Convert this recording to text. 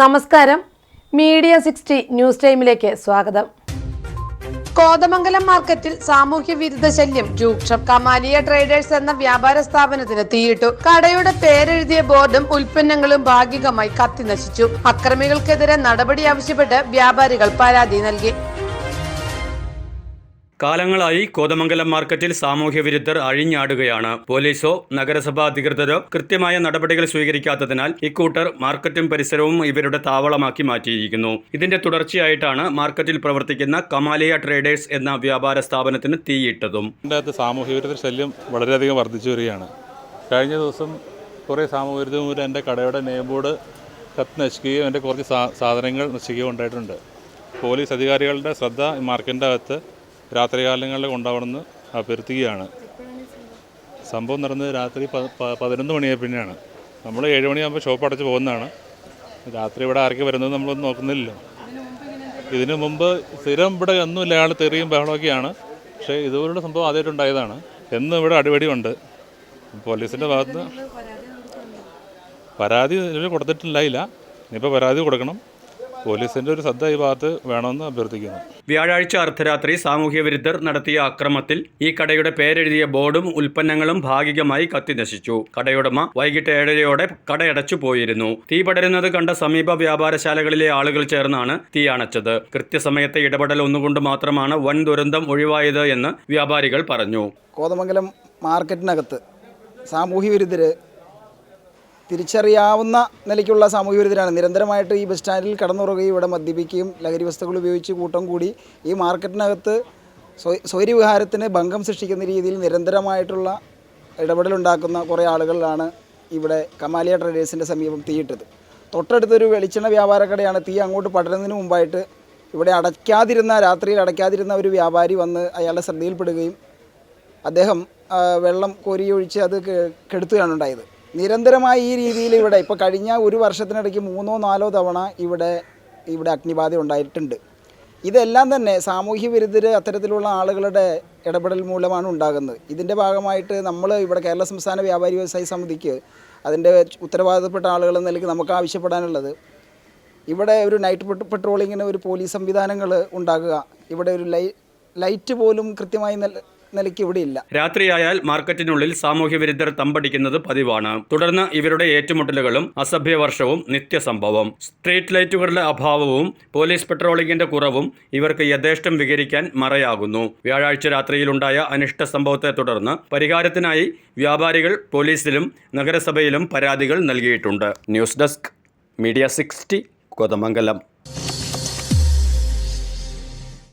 നമസ്കാരം. Media sixty news ടൈമിലേക്ക് സ്വാഗതം. കോതമംഗലം മാർക്കറ്റിൽ സാമൂഹ്യ വിരുദ്ധ ശല്യം രൂക്ഷം. കമാലിയ ട്രേഡേഴ്സ് എന്ന വ്യാപാര സ്ഥാപനത്തിന് തീയിട്ടു. കടയുടെ പേരെഴുതിയ ബോർഡും ഉൽപ്പന്നങ്ങളും ഭാഗികമായി കത്തിനശിച്ചു അക്രമികൾക്കെതിരെ നടപടി ആവശ്യപ്പെട്ട് വ്യാപാരികൾ പരാതി നൽകി. കാലങ്ങളായി കോതമംഗലം മാർക്കറ്റിൽ സാമൂഹ്യ വിരുദ്ധർ അഴിഞ്ഞാടുകയാണ്. പോലീസോ നഗരസഭാ അധികൃതരോ കൃത്യമായ നടപടികൾ സ്വീകരിക്കാത്തതിനാൽ ഇക്കൂട്ടർ മാർക്കറ്റും പരിസരവും ഇവരുടെ താവളമാക്കി മാറ്റിയിരിക്കുന്നു. ഇതിന്റെ തുടർച്ചയായിട്ടാണ് മാർക്കറ്റിൽ പ്രവർത്തിക്കുന്ന കമാലിയ ട്രേഡേഴ്സ് എന്ന വ്യാപാര സ്ഥാപനത്തിന് തീയിട്ടതും. സാമൂഹ്യ വിരുദ്ധ ശല്യം വളരെയധികം വർദ്ധിച്ചു വരികയാണ്. കഴിഞ്ഞ ദിവസം കുറേ സാമൂഹ്യ വിരുദ്ധ എന്റെ കടയുടെ നെയിം ബോർഡ് കത്ത് നശിക്കുകയും എന്റെ കുറച്ച് സാധനങ്ങൾ നശിക്കുകയും ഉണ്ടായിട്ടുണ്ട്. പോലീസ് അധികാരികളുടെ ശ്രദ്ധ മാർക്കറ്റിന്റെ അകത്ത് രാത്രികാലങ്ങളിൽ കൊണ്ടവിടുന്ന് അഭ്യർത്ഥിക്കുകയാണ് സംഭവം നടന്നത് രാത്രി പതിനൊന്ന് മണിയായ പിന്നെയാണ്. നമ്മൾ ഏഴ് മണിയാകുമ്പോൾ ഷോപ്പ് അടച്ച് പോകുന്നതാണ്. രാത്രി ഇവിടെ ആരൊക്കെ വരുന്നത് നമ്മളൊന്നും നോക്കുന്നില്ലല്ലോ. ഇതിനു മുമ്പ് സ്ഥിരം ഇവിടെ ഒന്നുമില്ല അയാൾ തെറിയും ബഹളമൊക്കെയാണ്. പക്ഷേ ഇതുപോലുള്ള സംഭവം ആദ്യമായിട്ടുണ്ടായതാണ് എന്നും ഇവിടെ അടിപടിയുണ്ട്. പോലീസിന്റെ ഭാഗത്ത് പരാതി ഇതിന് കൊടുത്തിട്ടില്ലായില്ല. ഇനിയിപ്പോൾ പരാതി കൊടുക്കണം. പോലീസിന്റെ ഒരു ശ്രദ്ധ ഈ ഭാഗത്ത് വേണമെന്ന് അഭ്യർത്ഥിക്കുന്നു. വ്യാഴാഴ്ച അർദ്ധരാത്രി സാമൂഹ്യ വിരുദ്ധർ നടത്തിയ അക്രമത്തിൽ ഈ കടയുടെ പേരെഴുതിയ ബോർഡും ഉൽപ്പന്നങ്ങളും ഭാഗികമായി കത്തിനശിച്ചു കടയുടമ വൈകിട്ട് ഏഴരയോടെ കടയടച്ചു പോയിരുന്നു. തീ പടരുന്നത് കണ്ട സമീപ വ്യാപാരശാലകളിലെ ആളുകൾ ചേർന്നാണ് തീ അണച്ചത്. കൃത്യസമയത്തെ ഇടപെടൽ ഒന്നുകൊണ്ട് മാത്രമാണ് വൻ ദുരന്തം ഒഴിവായത് എന്ന് വ്യാപാരികൾ പറഞ്ഞു. കോതമംഗലം മാർക്കറ്റിനകത്ത് സാമൂഹ്യ വിരുദ്ധര് തിരിച്ചറിയാവുന്ന നിലയ്ക്കുള്ള സാമൂഹ്യ വിരുദ്ധരാണ്. നിരന്തരമായിട്ട് ഈ ബസ് സ്റ്റാൻഡിൽ കടന്നുറങ്ങുകയും ഇവിടെ മദ്യപിക്കുകയും ലഹരി വസ്തുക്കൾ ഉപയോഗിച്ച് കൂട്ടം കൂടി ഈ മാർക്കറ്റിനകത്ത് സ്വ- സ്വൈര്യവിഹാരത്തിന് ഭംഗം സൃഷ്ടിക്കുന്ന രീതിയിൽ നിരന്തരമായിട്ടുള്ള ഇടപെടലുണ്ടാക്കുന്ന കുറേ ആളുകളാണ് ഇവിടെ കമാലിയ ട്രേഡേഴ്സിന്റെ സമീപം തീയിട്ടത്. തൊട്ടടുത്തൊരു വെളിച്ചെണ്ണ വ്യാപാര കടയാണ് തീ അങ്ങോട്ട് പടരുന്നതിന് മുമ്പായിട്ട് ഇവിടെ അടയ്ക്കാതിരുന്ന രാത്രിയിൽ അടയ്ക്കാതിരുന്ന ഒരു വ്യാപാരി വന്ന് അയാളുടെ ശ്രദ്ധയിൽപ്പെടുകയും അദ്ദേഹം വെള്ളം കോരിയൊഴിച്ച് അത് കെടുത്തുകയാണ് ഉണ്ടായത്. നിരന്തരമായി ഈ രീതിയിൽ ഇവിടെ ഇപ്പോൾ കഴിഞ്ഞ ഒരു വർഷത്തിനിടയ്ക്ക് മൂന്നോ നാലോ തവണ ഇവിടെ ഇവിടെ അഗ്നിബാധ ഉണ്ടായിട്ടുണ്ട്. ഇതെല്ലാം തന്നെ സാമൂഹ്യ വിരുദ്ധർ അത്തരത്തിലുള്ള ആളുകളുടെ ഇടപെടൽ മൂലമാണ് ഉണ്ടാകുന്നത്. ഇതിന്റെ ഭാഗമായിട്ട് നമ്മൾ ഇവിടെ കേരള സംസ്ഥാന വ്യാപാരി വ്യവസായ സമിതിക്ക് അതിന്റെ ഉത്തരവാദിത്തപ്പെട്ട ആളുകൾ എന്ന നിലയ്ക്ക് നമുക്ക് ആവശ്യപ്പെടാനുള്ളത്. ഇവിടെ ഒരു നൈറ്റ് പെട്രോ- പെട്രോളിങ്ങിന് ഒരു പോലീസ് സംവിധാനങ്ങൾ ഉണ്ടാകുക. ഇവിടെ ഒരു ലൈറ്റ് പോലും കൃത്യമായി നിലയ്ക്ക് ഇവിടെ ഇല്ല. രാത്രിയായാൽ മാർക്കറ്റിനുള്ളിൽ സാമൂഹ്യ വിരുദ്ധർ തമ്പടിക്കുന്നത് പതിവാണ്. തുടർന്ന് ഇവരുടെ ഏറ്റുമുട്ടലുകളും അസഭ്യവർഷവും നിത്യസംഭവം. സ്ട്രീറ്റ് ലൈറ്റുകളുടെ അഭാവവും പോലീസ് പെട്രോളിംഗിന്റെ കുറവും ഇവർക്ക് യഥേഷ്ടം വികരിക്കാൻ മറയാകുന്നു. വ്യാഴാഴ്ച രാത്രിയിലുണ്ടായ അനിഷ്ട സംഭവത്തെ തുടർന്ന് പരിഹാരത്തിനായി വ്യാപാരികൾ പോലീസിലും നഗരസഭയിലും പരാതികൾ നൽകിയിട്ടുണ്ട്. News desk media sixty Kothamangalam.